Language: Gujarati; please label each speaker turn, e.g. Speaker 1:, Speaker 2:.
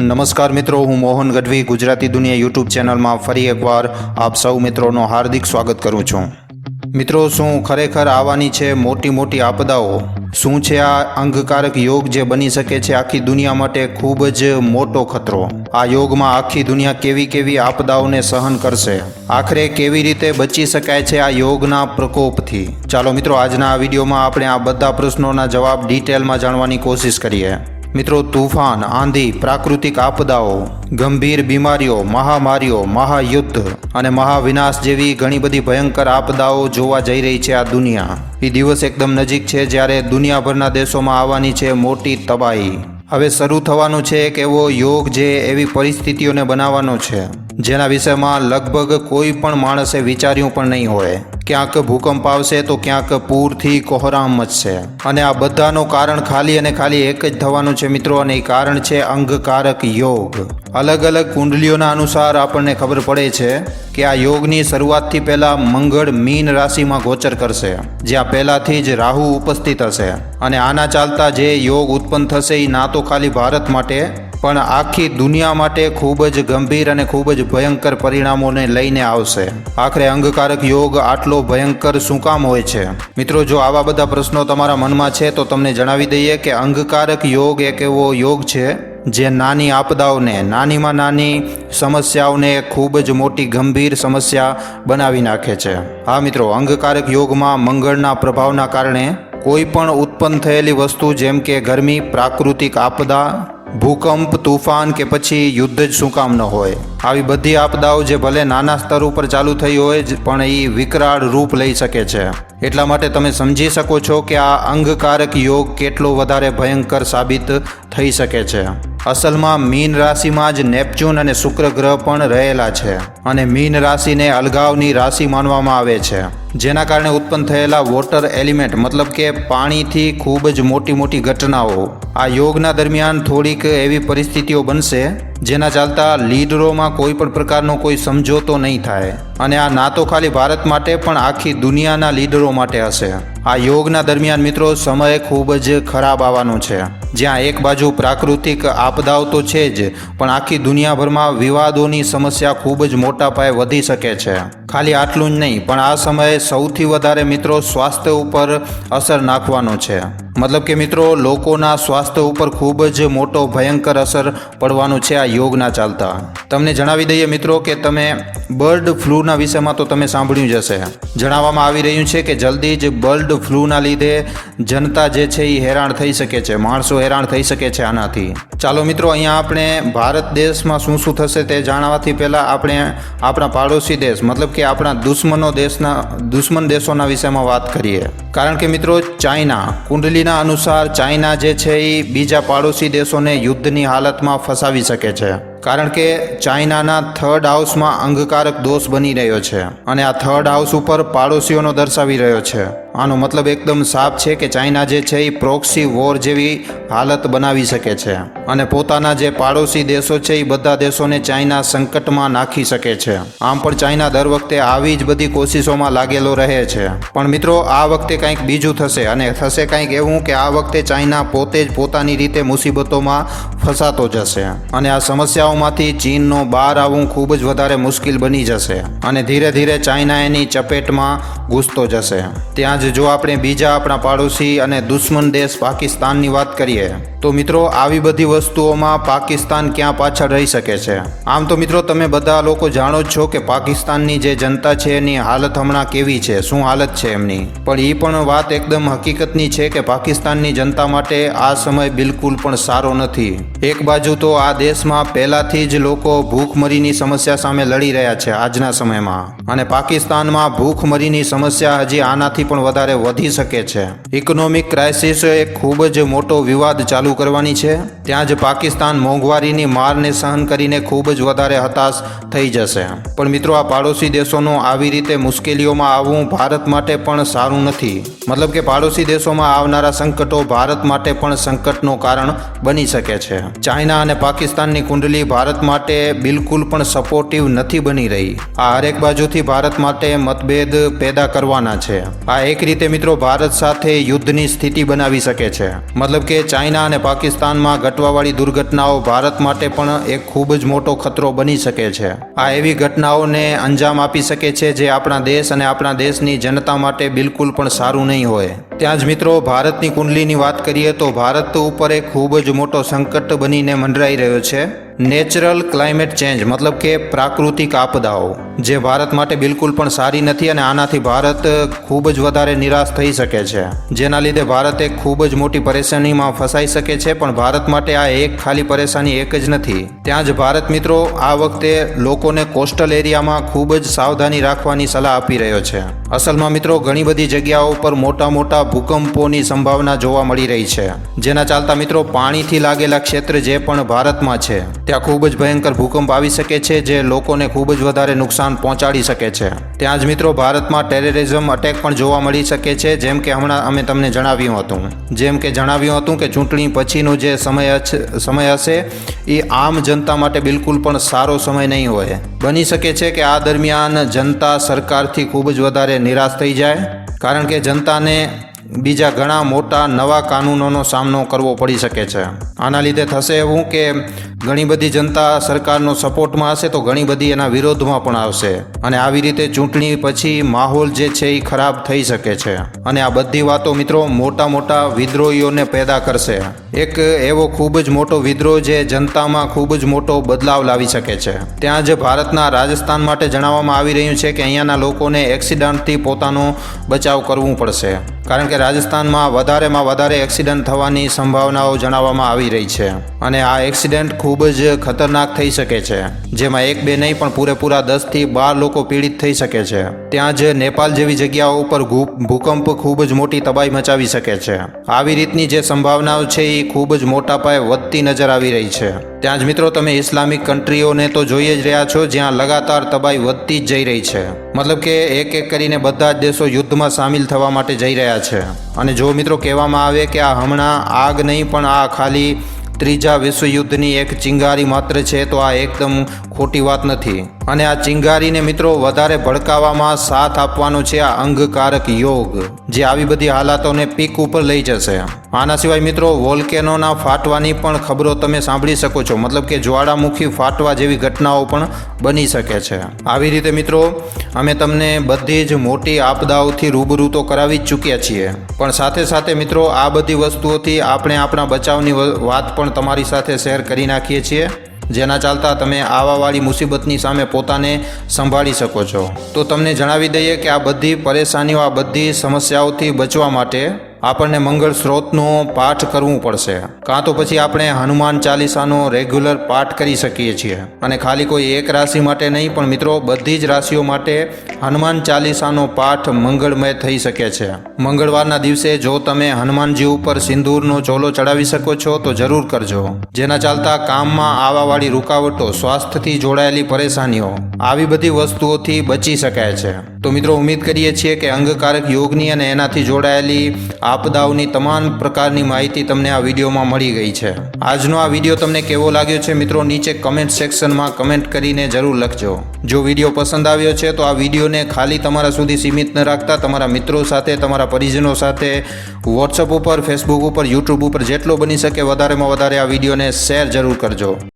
Speaker 1: નમસ્કાર મિત્રો, હું મોહન ગઢવી, ગુજરાતી દુનિયા યુટ્યુબ ચેનલમાં ફરી એકવાર આપ સૌ મિત્રોનો હાર્દિક સ્વાગત કરું છું. મિત્રો, શું ખરેખર આવવાની છે મોટી મોટી આપદાઓ? શું છે આ અંગકારક યોગ જે બની શકે છે આખી દુનિયા માટે ખૂબ જ મોટો ખતરો? આ યોગમાં આખી દુનિયા કેવી કેવી આપદાઓને સહન કરશે? આખરે કેવી રીતે બચી શકાય છે આ યોગના પ્રકોપથી? ચાલો મિત્રો, આજના આ વિડીયોમાં આપણે આ બધા પ્રશ્નોના જવાબ ડિટેલમાં જાણવાની કોશિશ કરીએ. મિત્રો, તુફાન, આંધી, પ્રાકૃતિક આપદાઓ, ગંભીર બીમારીઓ, મહામારીઓ, મહાયુદ્ધ અને મહાવિનાશ જેવી ઘણી બધી ભયંકર આપદાઓ જોવા જઈ રહી છે આ દુનિયા. એ દિવસ એકદમ નજીક છે જ્યારે દુનિયાભરના દેશોમાં આવવાની છે મોટી તબાહી. હવે શરૂ થવાનું છે એક એવો યોગ જે એવી પરિસ્થિતિઓને બનાવવાનો છે. જેના વિષયમાં લગભગ કોઈ પણ માણસે વિચાર્યું પણ નહીં હોય. ક્યાંક ભૂકંપ આવશે તો ક્યાંક પૂરથી કોહરામ મચશે. અને આ બધાનું કારણ ખાલી અને ખાલી એક જ થવાનું છે મિત્રો, અને એ કારણ છે અંગકારક યોગ. અલગ અલગ કુંડલીઓના અનુસાર આપણને ખબર પડે છે કે આ યોગની શરૂઆતથી પહેલાં મંગળ મીન રાશિમાં ગોચર કરશે, જ્યાં પહેલાંથી જ રાહુ ઉપસ્થિત હશે. અને આના ચાલતા જે યોગ ઉત્પન્ન થશે એ ના તો ખાલી ભારત માટે પણ આખી દુનિયા માટે ખૂબ જ ગંભીર અને ખૂબ જ ભયંકર પરિણામોને લઈને આવશે. આખરે અંગકારક યોગ આટલો ભયંકર શું કામ હોય છે? મિત્રો, જો આવા બધા પ્રશ્નો તમારા મનમાં છે, તો તમને જણાવી દઈએ કે અંગકારક યોગ એક એવો યોગ છે, જે નાની આપદાઓને, નાનીમાં નાની સમસ્યાઓને ખૂબ જ મોટી ગંભીર સમસ્યા બનાવી નાખે છે. હા, મિત્રો, અંગકારક યોગમાં મંગળના પ્રભાવના કારણે કોઈ પણ ઉત્પન્ન થયેલી વસ્તુ, જેમ કે ગરમી, પ્રાકૃતિક આપદા ભૂકંપ, તુફાન કે પછી યુદ્ધ જ શું કામ ન હોય? આવી બધી આપદાઓ જે ભલે નાના સ્તર ઉપર ચાલુ થઈ હોય જ, પણ એ વિકરાળ રૂપ લઈ શકે છે. એટલા માટે તમે સમજી શકો છો કે આ અંગકારક યોગ કેટલો વધારે ભયંકર સાબિત થઈ શકે છે. અસલમાં મીન રાશિમાં જ નેપચ્યુન અને શુક્ર ગ્રહ પણ રહેલા છે અને મીન રાશિને અલગાવની રાશિ માનવામાં આવે છે. જેના કારણે ઉત્પન્ન થયેલા વોટર એલિમેન્ટ, મતલબ કે પાણીથી ખૂબ જ મોટી મોટી ઘટનાઓ, આ યોગના દરમિયાન થોડીક એવી પરિસ્થિતિઓ બનશે જેના ચાલતા લીડરોમાં કોઈ પણ પ્રકારનો કોઈ સમજોતો નહીં થાય અને આ ના તો ખાલી ભારત માટે પણ આખી દુનિયાના લીડરો માટે હશે. આ યોગના દરમિયાન મિત્રો સમય ખૂબ જ ખરાબ આવવાનો છે. જ્યાં એક બાજુ પ્રાકૃતિક આપદાઓ તો છે જ, પણ આખી દુનિયાભરમાં વિવાદોની સમસ્યા ખૂબ જ મોટા પાયે વધી શકે છે. ખાલી આટલું જ નહીં, પણ આ સમયે સૌથી વધારે મિત્રો સ્વાસ્થ્ય ઉપર અસર નાખવાનો છે. મતલબ કે મિત્રો, લોકોના સ્વાસ્થ્ય ઉપર ખૂબ જ મોટો ભયંકર અસર પડવાનો છે આ યોગના ચાલતા. તમને જણાવી દઈએ મિત્રો કે તમે બર્ડ ફ્લૂના વિષયમાં તો તમે સાંભળ્યું જ હશે. જણાવવામાં આવી રહ્યું છે કે જલ્દી જ બર્ડ ફ્લૂના લીધે જનતા જે છે એ હેરાન થઈ શકે છે, માણસો હેરાન થઈ શકે છે આનાથી. ચાલો મિત્રો, અહીંયા આપણે ભારત દેશમાં શું શું થશે તે જાણવાથી પહેલાં આપણે આપણા પાડોશી દેશ, મતલબ કે આપણા દુશ્મનો દેશના દુશ્મન દેશોના વિષયમાં વાત કરીએ. કારણ કે મિત્રો, ચાઇના, કુંડલીના અનુસાર ચાઇના જે છે એ બીજા પાડોશી દેશોને યુદ્ધની હાલતમાં ફસાવી શકે છે. કારણ કે ચાઇનાના થર્ડ હાઉસમાં અંગકારક દોષ બની રહ્યો છે અને આ થર્ડ હાઉસ ઉપર પાડોશીઓનો દર્શાવી રહ્યો છે. આનો મતલબ એકદમ સાફ છે કે ચાઇના જે છે એ પ્રોક્સી વોર જેવી હાલત બનાવી શકે છે અને પોતાના જે પાડોશી દેશો છે એ બધા દેશોને ચાઇના સંકટમાં નાખી શકે છે. આમ પણ ચાઇના દર વખતે આવી જ બધી કોશિશોમાં લાગેલો રહે છે. પણ મિત્રો, આ વખતે કંઈક બીજું થશે અને થશે કંઈક એવું કે આ વખતે ચાઇના પોતે જ પોતાની રીતે મુસીબતોમાં ફસાતો જશે. અને આ સમસ્યાઓમાંથી ચીનનો બહાર આવવું ખૂબ જ વધારે મુશ્કેલ બની જશે. અને ધીરે ધીરે ચાઇના એની ચપેટમાં ઘૂસતો જશે. ત્યાં જ જો આપણે બીજા આપણા પાડોશી અને દુશ્મન દેશ પાકિસ્તાનની વાત કરીએ, તો મિત્રો આવી બધી વસ્તુઓમાં પાકિસ્તાન ક્યાં પાછળ રહી શકે છે? આમ તો મિત્રો તમે બધા લોકો જાણો જ છો કે પાકિસ્તાનની જે જનતા છે એની હાલત હમણાં કેવી છે? શું હાલત છે એમની? પણ એ પણ વાત એકદમ હકીકતની છે કે પાકિસ્તાનની જનતા માટે આ સમય બિલકુલ પણ સારો નથી. એક બાજુ તો આ દેશમાં પહેલાથી જ લોકો ભૂખમરીની સમસ્યા સામે લડી રહ્યા છે આજના સમયમાં. અને પાકિસ્તાનમાં ભૂખમરીની સમસ્યા હજી આનાથી પણ વધારે વધી શકે છે. ઇકોનોમિક ક્રાઇસિસ એક ખૂબ જ મોટો વિવાદ ચાલુ કરવાની છે. ત્યાં જ પાકિસ્તાન મોંઘવારીની મારને સહન કરીને ખૂબ જ વધારે હતાશ થઈ જશે. પણ મિત્રો, આ પાડોશી દેશોનું આવી રીતે મુશ્કેલીઓમાં આવવું ભારત માટે પણ સારું નથી. મતલબ કે પાડોશી દેશોમાં આવનારા સંકટો ભારત માટે પણ સંકટનું કારણ બની શકે છે. ચાઇના અને પાકિસ્તાનની કુંડલી ભારત માટે બિલકુલ પણ સપોર્ટિવ નથી બની રહી. આ હરેક બાજુથી ભારત માટે મતભેદ પેદા કરવાના છે. આ એક રીતે મિત્રો ભારત સાથે યુદ્ધની સ્થિતિ બનાવી શકે છે. મતલબ કે ચાઇના અને પાકિસ્તાનમાં ઘટવાવાળી દુર્ઘટનાઓ ભારત માટે પણ એક ખૂબ જ મોટો ખતરો બની શકે છે. આ એવી ઘટનાઓને અંજામ આપી શકે છે જે આપણા દેશ અને આપણા દેશની જનતા માટે બિલકુલ પણ સારું નહીં હોય. ત્યાં જ મિત્રો, ભારતની કુંડલીની વાત કરીએ તો ભારત ઉપર એક ખૂબ જ મોટો સંકટ બનીને મંડરાઈ રહ્યો છે. નેચરલ ક્લાઇમેટ ચેન્જ, મતલબ કે પ્રાકૃતિક આપદાઓ, જે ભારત માટે બિલકુલ પણ સારી નથી અને આનાથી ભારત ખૂબ જ વધારે નિરાશ થઈ શકે છે. જેના લીધે ભારત એક ખૂબ જ મોટી પરેશાનીમાં ફસાઈ શકે છે, પણ ભારત માટે આ એક ખાલી પરેશાની એક જ નથી. ત્યાં જ ભારત મિત્રો આ વખતે લોકોને કોસ્ટલ એરિયામાં ખૂબ જ સાવધાની રાખવાની સલાહ આપી રહ્યો છે. અસલમાં મિત્રો, ઘણી બધી જગ્યાઓ પર મોટા મોટા ભૂકંપોની સંભાવના જોવા મળી રહી છે. જેના ચાલતા મિત્રો, પાણીથી લાગેલા ક્ષેત્ર જે પણ ભારતમાં છે ત્યાં ખૂબ જ ભયંકર ભૂકંપ આવી શકે છે, જે લોકોને ખૂબ જ વધારે નુકસાન પહોંચાડી શકે છે. ત્યાં જ મિત્રો, ભારતમાં ટેરરિઝમ અટેક પણ જોવા મળી શકે છે, જેમ કે હમણાં અમે તમને જણાવ્યું હતું. જેમ કે જણાવ્યું હતું કે ચૂંટણી પછીનો જે સમય સમય હશે, એ આમ જનતા માટે બિલકુલ પણ સારો સમય નહીં હોય. બની શકે છે કે આ દરમિયાન જનતા સરકારથી ખૂબ જ વધારે નિરાશ થઈ જાય, કારણ કે જનતાને બીજા ઘણા મોટા નવા કાનૂનોનો સામનો કરવો પડી શકે છે. આના લીધે થશે એવું કે ઘણી બધી જનતા સરકારનો સપોર્ટમાં હશે તો ઘણી બધી એના વિરોધમાં પણ આવશે. અને આવી રીતે ચૂંટણી પછી માહોલ જે છે એ ખરાબ થઈ શકે છે. અને આ બધી વાતો મિત્રો મોટા મોટા વિદ્રોહીઓને પેદા કરશે. એક એવો ખૂબ જ મોટો વિદ્રોહ જે જનતામાં ખૂબ જ મોટો બદલાવ લાવી શકે છે. ત્યાં જ ભારતના રાજસ્થાન માટે જણાવવામાં આવી રહ્યું છે કે અહીંયાના લોકોને એક્સિડન્ટથી પોતાનો બચાવ કરવું પડશે. કારણ કે રાજસ્થાનમાં વધારેમાં વધારે એક્સિડન્ટ થવાની સંભાવનાઓ જણાવવામાં આવી રહી છે. અને આ એક્સિડન્ટ ખૂબ જ ખતરનાક થઈ શકે છે. જેમાં એક બે નહીં, પણ પૂરેપૂરા દસથી બાર લોકો પીડિત થઈ શકે છે. ત્યાં જ નેપાલ જેવી જગ્યાઓ ઉપર ભૂકંપ ખૂબ જ મોટી તબાહી મચાવી શકે છે. આવી રીતની જે સંભાવનાઓ છે એ ખૂબ જ મોટા પાયે વધતી નજર આવી રહી છે. ત્યાં જ મિત્રો તમે ઇસ્લામિક કન્ટ્રીઓને તો જોઈ જ રહ્યા છો, જ્યાં લગાતાર તબાહી વધતી જ જઈ રહી છે. મતલબ કે એક એક કરીને બધા જ દેશો યુદ્ધમાં સામેલ થવા માટે જઈ રહ્યા છે. અને જો મિત્રો કહેવામાં આવે કે આ હમણાં આગ નહીં, પણ આ ખાલી ત્રીજા વિશ્વયુદ્ધની એક ચિંગારી માત્ર છે, તો આ એકદમ ખોટી વાત નથી. અને આ ચિંગારીને મિત્રો વધારે ભડકાવવામાં સાથ આપવાનો છે આ અંગકારક યોગ, જે આવી બધી હાલાતોને પીક ઉપર લઈ જશે. આના સિવાય મિત્રો, વોલ્કેનોના ફાટવાની પણ ખબરો તમે સાંભળી શકો છો. મતલબ કે જ્વાળામુખી ફાટવા જેવી ઘટનાઓ પણ બની શકે છે. આવી રીતે મિત્રો, અમે તમને બધી જ મોટી આપદાઓથી રૂબરૂ તો કરાવી જ ચૂક્યા છીએ. પણ સાથે સાથે મિત્રો, આ બધી વસ્તુઓથી આપણે આપણા બચાવની વાત પણ તમારી સાથે શેર કરી નાખીએ છીએ. જેના ચાલતા તમે આવાવાળી મુસીબતની સામે પોતાને સંભાળી શકો છો. તો તમને જણાવી દઈએ કે આ બધી પરેશાનીઓ, આ બધી સમસ્યાઓથી બચવા માટે આપણને મંગળ સ્ત્રોતનો પાઠ કરવું પડશે. કાં તો પછી આપણે હનુમાન ચાલીસાનો રેગ્યુલર પાઠ કરી શકીએ છીએ. અને ખાલી કોઈ એક રાશિ માટે નહીં, પણ મિત્રો બધી જ રાશિઓ માટે હનુમાન ચાલીસાનો પાઠ મંગળમય થઈ શકે છે. મંગળવારના દિવસે જો તમે હનુમાનજી ઉપર સિંદૂરનો ચોલો ચડાવી શકો છો, તો જરૂર કરજો. જેના ચાલતા કામમાં આવાવાળી રૂકાવટો સ્વાસ્થ્યથી જોડાયેલી પરેશાનીઓ, આવી બધી વસ્તુઓથી બચી શકાય છે. તો મિત્રો ઉમ્મીદ કરીએ છીએ કે અંગકારક યોગની અને એનાથી જોડાયેલી આપદાઓની તમામ પ્રકારની માહિતી તમને આ વિડીયોમાં મળી ગઈ છે. આજનો આ વીડિયો તમને કેવો લાગ્યો છે મિત્રો નીચે કમેન્ટ સેક્શનમાં કમેન્ટ કરીને જરૂર લખજો. જો વીડિયો પસંદ આવ્યો છે તો આ વિડીયોને ખાલી તમારા સુધી સીમિત ન રાખતા તમારા મિત્રો સાથે, તમારા પરિજનો સાથે વોટ્સઅપ ઉપર ફેસબુક ઉપર યુટ્યુબ ઉપર જેટલો બની શકે વધારેમાં વધારે આ વિડીયોને શેર જરૂર કરજો.